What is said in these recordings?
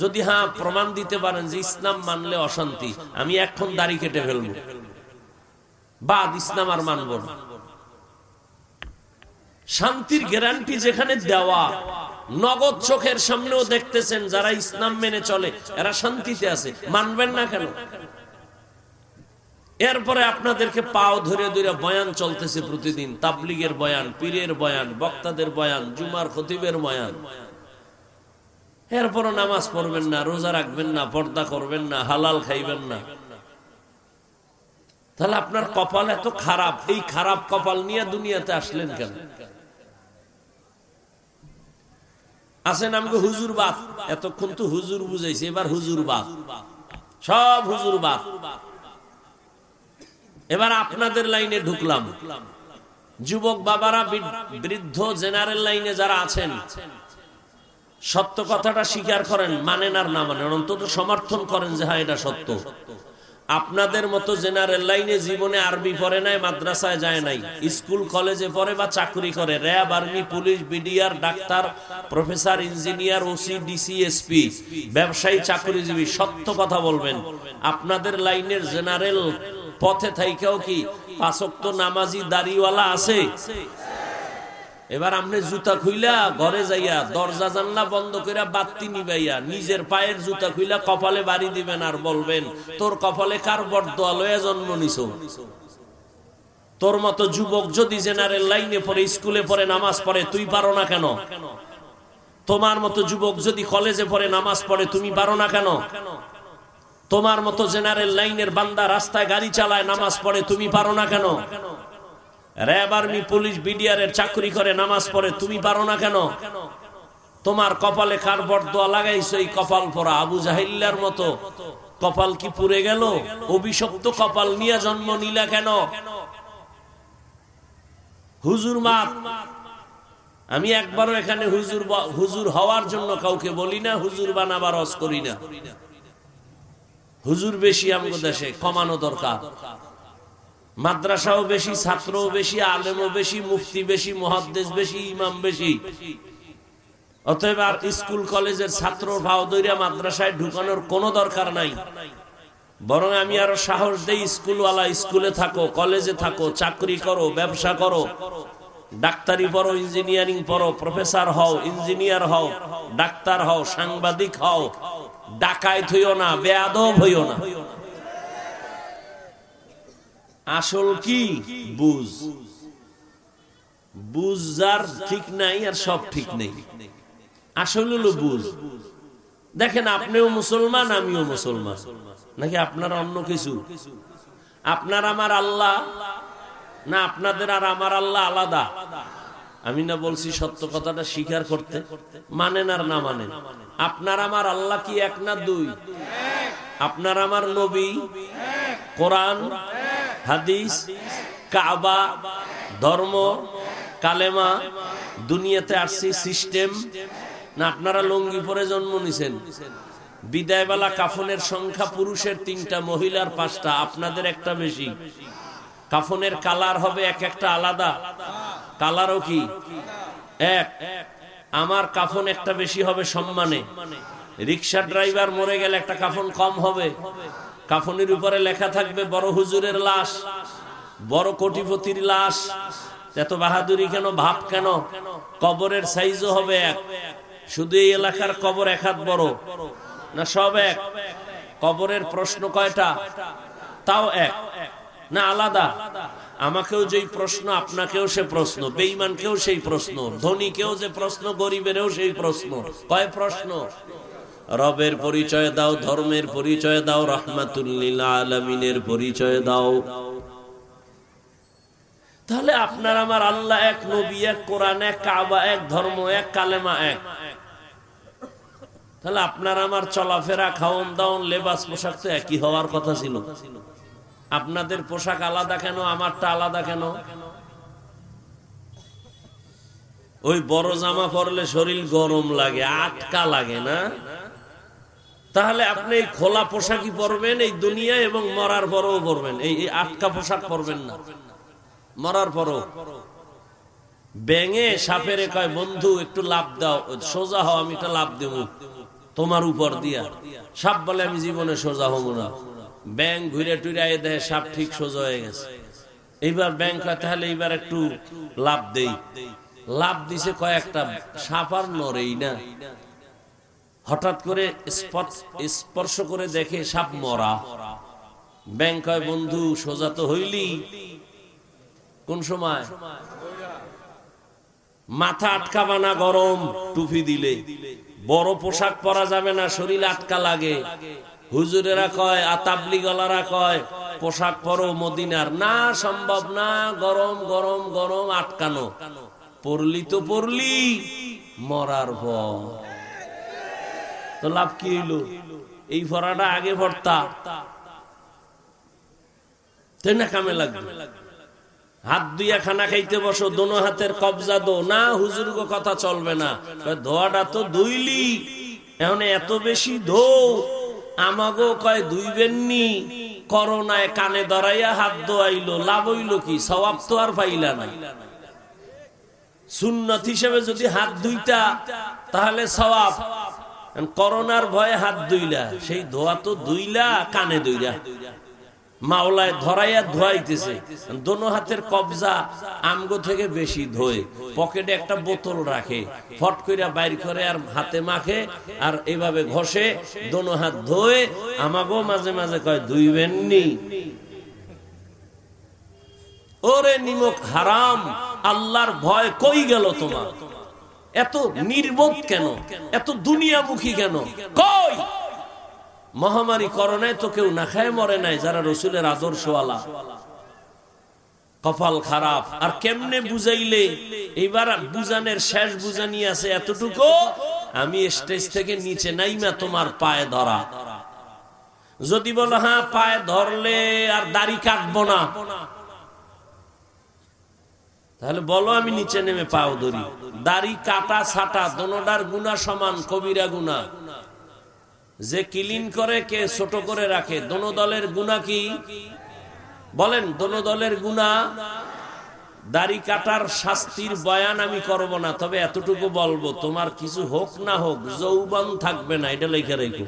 যদি হ্যাঁ প্রমাণ দিতে পারেন যে ইসলাম মানলে অশান্তি, আমি এখন দাড়ি কেটে ফেলব। বাদ ইসলাম আর মানব না। শান্তির গ্যারান্টি যেখানে দেওয়া, নগদ চোখের সামনেও দেখতেছেন যারা ইসলাম মেনে চলে, এরা শান্তিতে আছে। মানবেন না কেন? এরপরে আপনাদেরকে পাও ধরে ধরে বয়ান চলতেছে প্রতিদিন, তাবলিগের বয়ান, পীরের বয়ান, বক্তাদের বয়ান, জুমার খতিবের বয়ান। এরপরও নামাজ পড়বেন না, রোজা রাখবেন না, পর্দা করবেন না, হালাল খাইবেন না। তাহলে আপনার কপাল এত খারাপ, এই খারাপ কপাল নিয়ে দুনিয়াতে আসলেন কেন? আছেন আমাকে হুজুর বাপ, এতক্ষণ তো হুজুর বুঝাইছে, এবার হুজুর বাপ। সব হুজুর বাপ। এবার আপনাদের লাইনে ঢুকলাম। যুবক বাবারা, বৃদ্ধ, জেনারেল লাইনে যারা আছেন সত্য কথাটা স্বীকার করেন, মানেন আর না মানেন। অন্তত সমর্থন করেন যে হ্যাঁ এটা সত্য। আপনাদের মতো জেনারেল লাইনে জীবনে আরবি পড়ে নাই, মাদ্রাসায় যায় নাই, স্কুল, কলেজে পড়ে বা চাকরি করে। RAB, army, police, BDR, doctor, professor, engineer, OC, DC, SP, ব্যবসায়ী, চাকরিজীবী, সত্য কথা বলবেন। আপনাদের লাইনের জেনারেল পথে থাইকেও কি পাঁচক্ত নামাজি দাড়িওয়ালা আছে? এবার আপনি জুতা খুইলা ঘরে যাইয়া দরজা জানলা বন্ধ করে বাত্তি নিবাইয়া, নিজের পায়ের জুতা খুইলা কপালে বাড়ি দিবেন আর বলবেন, তোর কপালে কার বরদোয়া লয়ে জন্ম নিছ। তোর মতো যুবক যদি জেনারেল লাইনে পড়ে, স্কুলে পড়ে, নামাজ পড়ে, তুই পারো না কেন? তোমার মতো যুবক যদি কলেজে পড়ে, নামাজ পড়ে, তুমি পারো না কেন? তোমার মতো জেনারেল লাইনের বান্দা রাস্তায় গাড়ি চালায়, নামাজ পড়ে, তুমি পারো না কেন? চাকরি করে, নামাজ পড়ে, তুমি পারো না কেন? তোমার কপালে লাগাইছো এই কপাল পরা? আবু জাহিল্লার মতো। কপাল কি গেল? অভিশপ্ত কপাল নিয়ে জন্ম নিলা কেন? হুজুর মাপ আমি একবারও এখানে হুজুর হুজুর হওয়ার জন্য কাউকে বলি না, হুজুর বানাবার অস করি না। হুজুর বেশি আমাদের দেশে, কমানো দরকার। মাদ্রাসাও বেশি, ছাত্রও বেশি, আলেমও বেশি, মুফতি বেশি মহাদ্দেশ বেশি, ইমাম বেশি। অতএব আর স্কুল, কলেজের ছাত্র ভাও দৈরা মাদ্রাসায় ঢুকানোর কোনো দরকার নাই। বরং আমি আরও সাহস দেই, স্কুলওয়ালা স্কুলে থাকো, কলেজে থাকো, চাকরি করো, ব্যবসা করো। ডাক্তারি পড়ো, ইঞ্জিনিয়ারিং পড়ো, প্রফেসর হও, ইঞ্জিনিয়ার হও, ডাক্তার হও, সাংবাদিক হও ডাকাইত হইও না, বেয়াদব হইও না। আসল কি? বুঝ। বুঝ যার ঠিক নাই আর সব ঠিক নেই। আসল হলো বুঝ। দেখেন, আপনিও মুসলমান, আমিও মুসলমান। নাকি আপনার অন্য কিছু? আপনার আমার আল্লাহ? না, আপনাদের আর আমার আল্লাহ আলাদা? আমি না বলছি সত্য কথাটা স্বীকার করতে। মানেন আর না মানেন। আপনার আমার আল্লাহ কি এক না দুই? আপনার আমার নবী? কোরআন? হাদিস, কাবা, ধর্ম, কালেমা, দুনিয়াতে আসছি সিস্টেম। না, আপনারা লঙ্গি পরে জন্ম নিছেন। বিদায়বেলা কাফনের সংখ্যা পুরুষের তিনটা, মহিলার পাঁচটা, আপনাদের একটা বেশি। কাফনের কালার হবে এক একটা আলাদা। কালারও কি? এক। আমার কাফন একটা বেশি হবে সম্মানে। রিক্সা ড্রাইভার মরে গেলে একটা কাফন কম হবে। কাফনের উপরে লেখা থাকবে, বড় হুজুরের লাশ, বড় কোটিপতির লাশ। এত বাহাদুরি কেন, ভাব কেন? কবরের সাইজও হবে এক। শুধু এই এলাকার কবর এক হাত বড়, না সব এক? কবরের প্রশ্ন কয়টা? তাও এক। না, আলাদা। আমাকেও যেই প্রশ্ন, আপনাকেও সে প্রশ্ন বেইমানকেও সেই প্রশ্ন, ধনীকেও যে প্রশ্ন, গরিবেরও সেই প্রশ্ন। কয় প্রশ্ন? রবের পরিচয় দাও, ধর্মের পরিচয় দাও, রহমাতুল্লিল আলমিনের পরিচয় দাও। তাহলে আপনার আমার আল্লাহ এক নবী, এক কোরআন, এক কাবা, এক ধর্ম, এক কালেমা, এক। তাহলে আপনার আমার চলাফেরা খাওয়ন দাওন, লেবাস পোশাক তো একই হওয়ার কথা ছিল। আপনাদের পোশাক আলাদা কেন, আমারটা আলাদা কেন? ওই বড় জামা পরলে শরীর গরম লাগে, আটকা লাগে না? তাহলে আপনি এই খোলা পোশাকই পরবেন, এই দুনিয়া এবং মরার পরও পরবেন। এই আটকা পোশাক পরবেন না। মরার পরও। ব্যাঙে সাপের কয়, বন্ধু, একটু লাভ দাও। সোজা হও, আমি একটা লাভ দেব। তোমার উপর দিয়া। সাপ বলে, আমি জীবনে সোজা হব না। ব্যাংক ঘুরে টুরে দেয়, সাপ ঠিক সোজা হয়ে গেছে। এইবার ব্যাংক তাহলে এইবার একটু লাভ দেই। লাভ দিছে কয়েকটা, সাপ আর নড়েই না। হঠাৎ করে স্পর্শ- করে দেখে সাপ মরা। ব্যাংক বন্ধু, সোজা তো হইলি। কোন সময়? মাথা আটকাবা না গরম, টুপি দিলে। বড় পোশাক পরা যাবে না, শরীর আটকা লাগে। হুজুরেরা কয় আতাবলি গলারা কয়, পোশাক পরো মদিনার। না, সম্ভব না, গরম গরম গরম, আটকানো। পড়লি তো পড়লি মরার ভয় তো লাভ কি হইল? এই ফরাটা আগে ভরতা। কামে লাগবে? হাত দুইয়া খানা খাইতে বসো হাতের কবজা দো। না, হুজুর কথা চলবে না। ধোয়াটা তো এখন এত বেশি ধো। আমাগো কয় করোনায় কানে ধরাইয়া হাত দোয়াইলো লাভ হইল কি? সবাব তো আর পাইলা না সুন্নত হিসেবে যদি হাত দুইটা তাহলে সবাব করোনার ভয়ে হাত দুইলা, সেই ধোয়া তো দুইলা, কানে দুইলা। মাওলায় ধরাইয়া ধোয়াইতেছে। দোনো হাতের কবজা আমগো থেকে বেশি ধোয়ে। পকেটে একটা বোতল রাখে, ফট কইরা বাইর করে আর হাতে মাখে আর এভাবে ঘষে দোনো হাত ধোয়ে। আমাগো মাঝে মাঝে কয় ধুইবেন নি ওরে নিমক হারাম, আল্লাহর ভয় কই গেল তোমার? এত নির্বোধ কেন? এত দুনিয়ামুখী কেন? কই? মহামারী করোনায় তো কেউ না খায় মরে নাই, যারা রসুলের আদর্শওয়ালা। কপাল খারাপ। আর কেমনে বুঝাইলে? এইবার বুঝানের শেষ বুঝানি আছে এতটুকু, আমি স্টেজ থেকে নিচে নাইমা তোমার পায়ে ধরা। যদি বলো হ্যাঁ পায়ে ধরলে আর দাড়ি কাটবো না। তাহলে বলো আমি নিচে নেমে পাও ধরি। দাড়ি, কাটা, ছাটা দোনোটার গুণা সমান, কবিরা গুণা। যে ক্লিন করে, কে ছোট করে রাখে। দোনো দলের গুণা কি? বলেন দোনো দলের গুণা, দাড়ি, কাটার শাস্তির বয়ান আমি করব না, তবে এতটুকু বলব, তোমার কিছু হোক না হোক, যৌবন থাকবে না, এটা লেখা রেখো।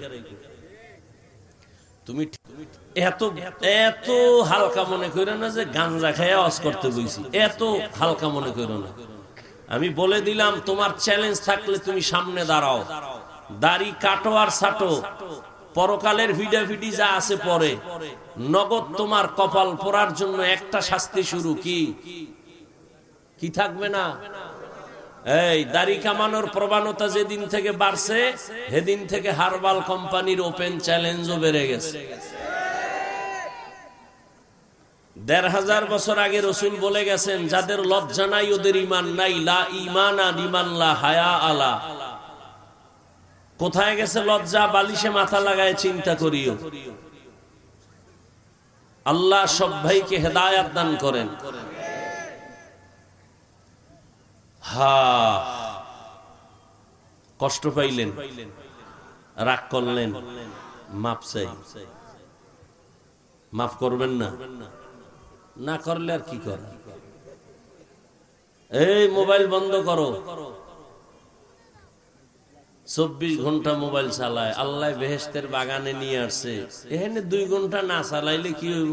আমি বলে দিলাম, তোমার চ্যালেঞ্জ থাকলে তুমি সামনে দাঁড়াও। দাড়ি কাটো আর ছাটো। পরকালের ভিডাভিডি যা আছে পরে। নগদ তোমার কপাল পরার জন্য একটা শাস্তি শুরু কি? কি থাকবে না? এই দাড়ি কামানোর প্রবণতা যেদিন থেকে বাড়ছে, সেদিন থেকে হারবাল কোম্পানির ওপেন চ্যালেঞ্জও বেড়ে গেছে। দেড় হাজার বছর আগে রসুল বলে গেছেন, যাদের লজ্জা নাই, ওদের ইমান নাই। লা ইমানা ইমান লা হায়া আলা। কোথায় গেছে লজ্জা? বালিশে মাথা লাগায় চিন্তা করিও। আল্লাহ সব ভাইকে হেদায়াত দান করেন। কষ্ট পাইলেন। রাগ করলেন। মাপ চাই। মাফ করবেন না? না করলে আর কি কর? এই মোবাইল বন্ধ করো। চব্বিশ ঘণ্টা মোবাইল চালায়। আল্লাহ বেহেস্তের বাগানে নিয়ে আসছে। এখানে দুই ঘণ্টা না চালাইলে কি হইব?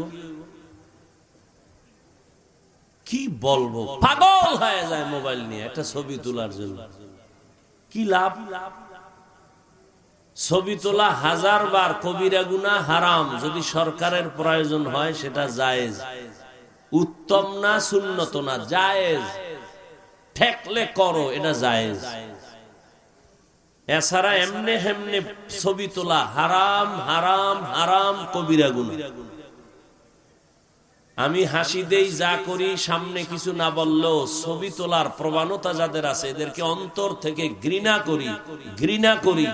কি বলব? পাগল হয়ে যায় মোবাইল নিয়ে একটা ছবি তোলার জন্য। কি লাভ? ছবি তোলা হাজার বার কবিরা গুনা হারাম। যদি সরকারের প্রয়োজন হয়, সেটা জায়েজ। উত্তম না সুন্নত না, জায়েজ। ঠেকলে করো, এটা জায়েজ। এছাড়া এমনে হেমনে ছবি তোলা হারাম হারাম হারাম কবিরা গুনা আমি হাসি দেই যা করি, সামনে কিছু না বললেও ছবি তোলার প্রবণতা যাদের আছে, এদেরকে অন্তর থেকে ঘৃণা করি ঘৃণা করি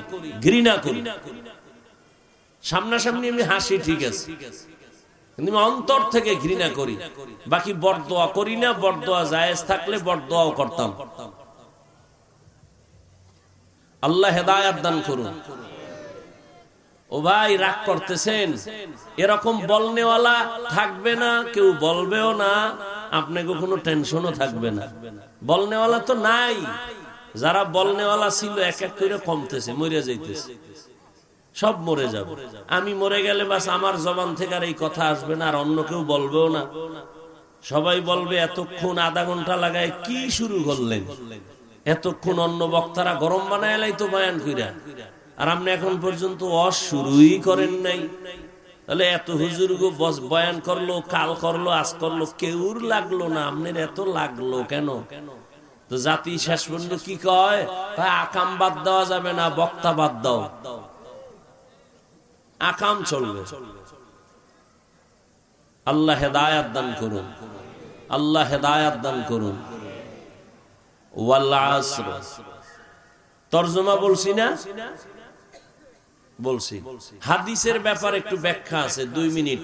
ঘৃণা করি। সামনাসামনি আমি হাসি, ঠিক আছে। অন্তর থেকে ঘৃণা করি। বাকি বরদোয়া করি না, বরদোয়া জায়েজ থাকলে বরদোয়াও করতাম। আল্লাহ হেদায়াত দান করুন। ও ভাই, রাগ করতেছেন? এরকম বলনেওয়ালা থাকবে না, কেউ বলবেও না, আপনাকে কোনো টেনশনও থাকবে না। বলনেওয়ালা তো নাই, যারা বলনেওয়ালা ছিল, এক এক করে কমতেছে, মরে যাইতেছে। সব মরে যাবে। আমি মরে গেলে বাস আমার জবান থেকে আর এই কথা আসবে না, আর অন্য কেউ বলবেও না। সবাই বলবে, এতক্ষণ আধা ঘণ্টা লাগায় কি শুরু করলেন? এতক্ষণ অন্য বক্তারা গরম বানায় তো বয়ান কইরা। আর আপনি এখন পর্যন্ত অস শুরুই করেন নাই। তাহলে এত হুজুর গো বস বয়ান করল, কাল করল, আজ করল, কেউর লাগল না? আপনার এত লাগল কেন? তো জাতি শেষ পর্যন্ত কি কয়? আকাম বাদ দেওয়া যাবে না, বক্তা বাদ দাও। আকাম চলবে। আল্লাহ হেদায়াত দান করুন। আল্লাহ হেদায়াত দান করুন। ওয়াল আসর। তর্জমা বলছি না? বলছি। হাদিসের ব্যাপারে একটু ব্যাখ্যা আছে, দুই মিনিট।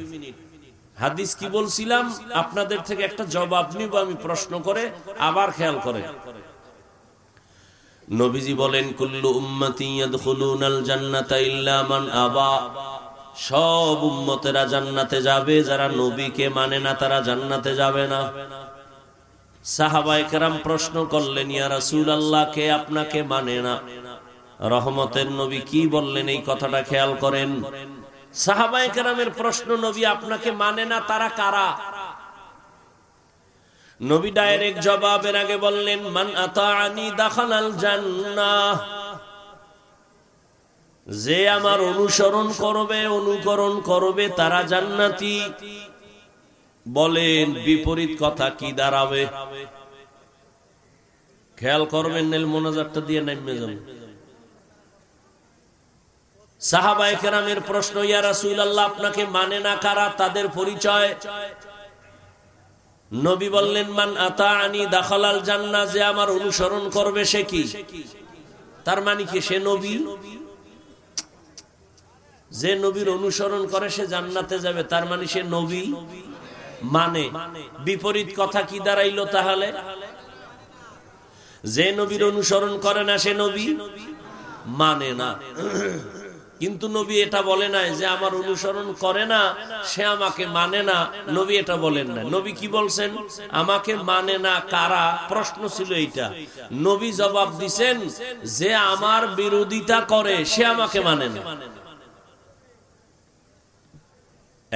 হাদিস কি বলছিলাম? আপনাদের থেকে একটা জবাব নিব, আমি প্রশ্ন করে আবার খেয়াল করে। নবীজি বলেন, কুল্লু উম্মতি ইয়াদখুলুনাল জান্নাতা ইল্লা মান আবা। সব উম্মতেরা জান্নাতে যাবে, যারা নবীকে মানে না, তারা জান্নাতে যাবে না। সাহাবায়ে কেরাম প্রশ্ন করলেন, ইয়া রাসূলুল্লাহ, কে আপনাকে মানে না? রহমতের নবী কি বললেন, এই কথাটা খেয়াল করেন। প্রশ্ন, নবী আপনাকে মানে না, তারা কারা? নবী জবাবের আগে বললেন, মান দাখালাল জান্নাহ। যে আমার অনুসরণ করবে, অনুকরণ করবে, তারা জান্নাতি। বলেন, বিপরীত কথা কি দাঁড়াবে? খেয়াল করবেন, নেল মোনাজারটা দিয়ে নামে কেরামের প্রশ্ন আপনাকে মানে না কারা? তাদের পরিচয়? নবী বললেন, মান আতাআনি দাখালাল জান্নাহ যে আমার অনুসরণ করবে সে কি? তার মানে কি সে নবী? যে নবীর অনুসরণ করে সে জান্নাতে যাবে, তার মানে সে নবী? মানে বিপরীত কথা কি দাঁড়াইলো তাহলে? যে নবীর অনুসরণ করে না সে নবী? মানে না। কিন্তু নবী এটা বলে নাই যে আমার অনুসরণ করে না, সে আমাকে মানে না। নবী এটা বলেন না নবী কি বলছেন? আমাকে মানে না কারা? প্রশ্ন ছিল এইটা। নবী জবাব দিছেন যে আমার বিরোধিতা করে, সে আমাকে মানে না।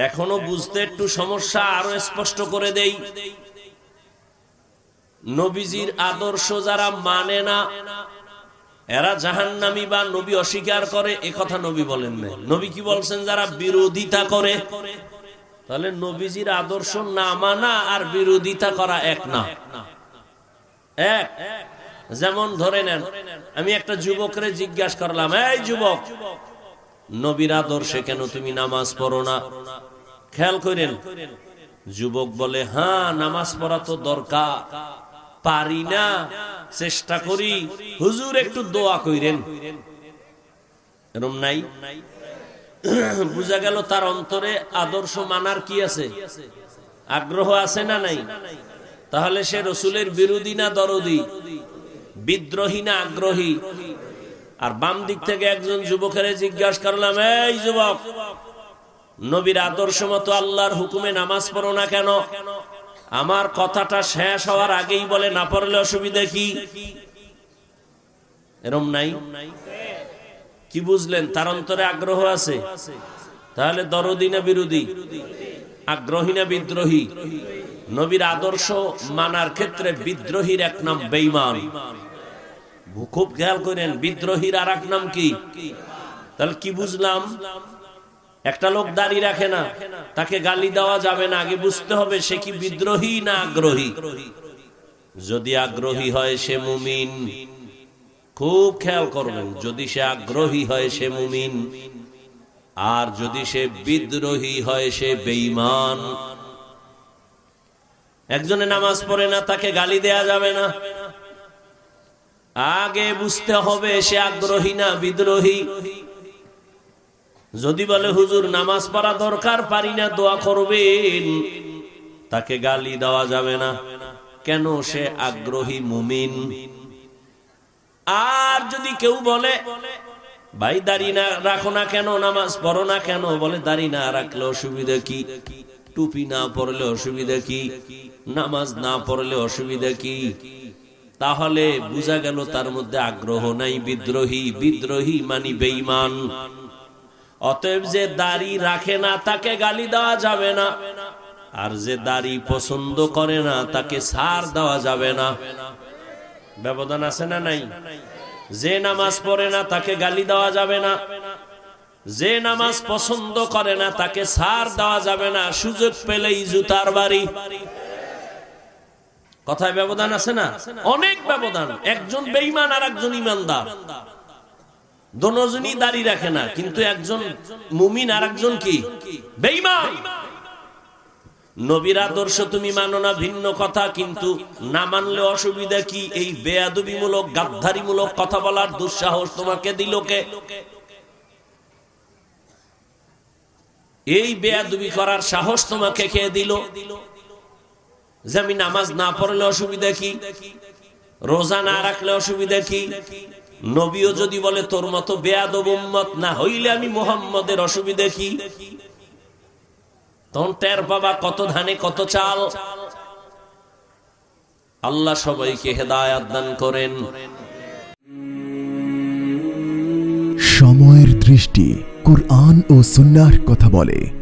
এখনও বুঝতে একটু সমস্যা আরও স্পষ্ট করে দেই। নবীজির আদর্শ যারা মানে না, এরা জাহান্নামি বা নবী অস্বীকার করে, এ কথা নবী বলেন না। নবী কি বলছেন? যারা বিরোধিতা করে, তাহলে নবীজির আদর্শ না মানা আর বিরোধিতা করা এক না। এক। যেমন ধরে নেন, আমি একটা যুবকরে জিজ্ঞাসা করলাম, এই যুবক, নবীর আদর্শে কেন তুমি নামাজ পড়ো না? খেয়াল করেন, যুবক বলে হ্যাঁ নামাজ পড়া তো দরকার। পারি না, চেষ্টা করি। হুজুর একটু দোয়া কইরেন। এরম নাই? বুঝা গেল তার অন্তরে আদর্শ মানার কি আছে? আগ্রহ আছে না নাই? তাহলে সে রসুলের বিরোধী না দরদি? বিদ্রোহী না আগ্রহী? আর বাম দিক থেকে একজন যুবকের জিজ্ঞাসা করলাম, এই যুবক নবীর আদর্শ মতো আল্লাহর হুকুমে নামাজ পড়ো না কেন? আমার কথাটা শেষ হওয়ার আগেই বলে, না পড়লে অসুবিধা কি? এরম নাই? কি বুঝলেন? তার অন্তরে আগ্রহ আছে। তাহলে দরদি না বিরোধী? আগ্রহী না বিদ্রোহী? নবীর আদর্শ মানার ক্ষেত্রে বিদ্রোহীর এক নাম বেইমান খুব খেয়াল করেন, বিদ্রোহীর আর এক নাম কি? তাহলে কি বুঝলাম? একটা লোক দাঁড়িয়ে রাখে না, তাকে গালি দেওয়া যাবে না। আগে বুঝতে হবে সে কি বিদ্রোহী না আগ্রহী। যদি আগ্রহী হয় সে মুমিন। খুব খেয়াল করবেন, যদি সে আগ্রহী হয় সে মুমিন, আর যদি সে বিদ্রোহী হয় সে বেঈমান। একজনে নামাজ পড়ে না, তাকে গালি দেয়া যাবে না। আগে বুঝতে হবে সে আগ্রহী না বিদ্রোহী। যদি বলে হুজুর নামাজ পড়া দরকার, পারি না, দোয়া করবেন। তাকে গালি দেওয়া যাবে না। কেন সে আগ্রহী মুমিন? আর যদি কেউ বলে, ভাই, দাড়ি না, রাখো না কেন, নামাজ পড়ো না কেন? বলে, দাড়ি না রাখলে অসুবিধা কি? টুপি না পড়লে অসুবিধা কি? নামাজ না পড়লে অসুবিধা কি? তাহলে বোঝা গেল তার মধ্যে আগ্রহ নাই, বিদ্রোহী। বিদ্রোহী মানি বেঈমান। অতএব যে দাড়ি রাখে না, তাকে গালি দেওয়া যাবে না। আর যে দাড়ি পছন্দ করে না, তাকে সার দেওয়া যাবে না। ব্যবধান আছে না নাই? যে নামাজ পড়ে না, তাকে গালি দেওয়া যাবে না। যে নামাজ পছন্দ করে না, তাকে সার দেওয়া যাবে না। সুযোগ পেলেই জুতার বাড়ি। কথায় ব্যবধান আছে না? অনেক ব্যবধান। একজন বেঈমান আর একজন ইমানদার। দোনজনই দাড়ি রাখে না, কিন্তু একজন মুমিন আর একজন কি? বেঈমান! নবীর আদর্শ তুমি মানো না, ভিন্ন কথা, কিন্তু না মানলে অসুবিধা কি? এই বেয়াদবিমূলক গাদ্ধারিমূলক কথা বলার দুঃসাহস তোমাকে দিল কে? এই বেয়াদবি করার সাহস তোমাকে কে দিল? যে আমি নামাজ না পড়লে অসুবিধা কি? রোজা না রাখলে অসুবিধা কি? নবীও যদি বলে, তোর মতো বেয়াদব উম্মত না হইলে আমি মোহাম্মদের অসুবিধা কি? তখন টের বাবা কত ধানে কত চাল। আল্লাহ সবাইকে হেদায়াত দান করেন। সময়ের দৃষ্টি কোরআন ও সুন্নার কথা বলে।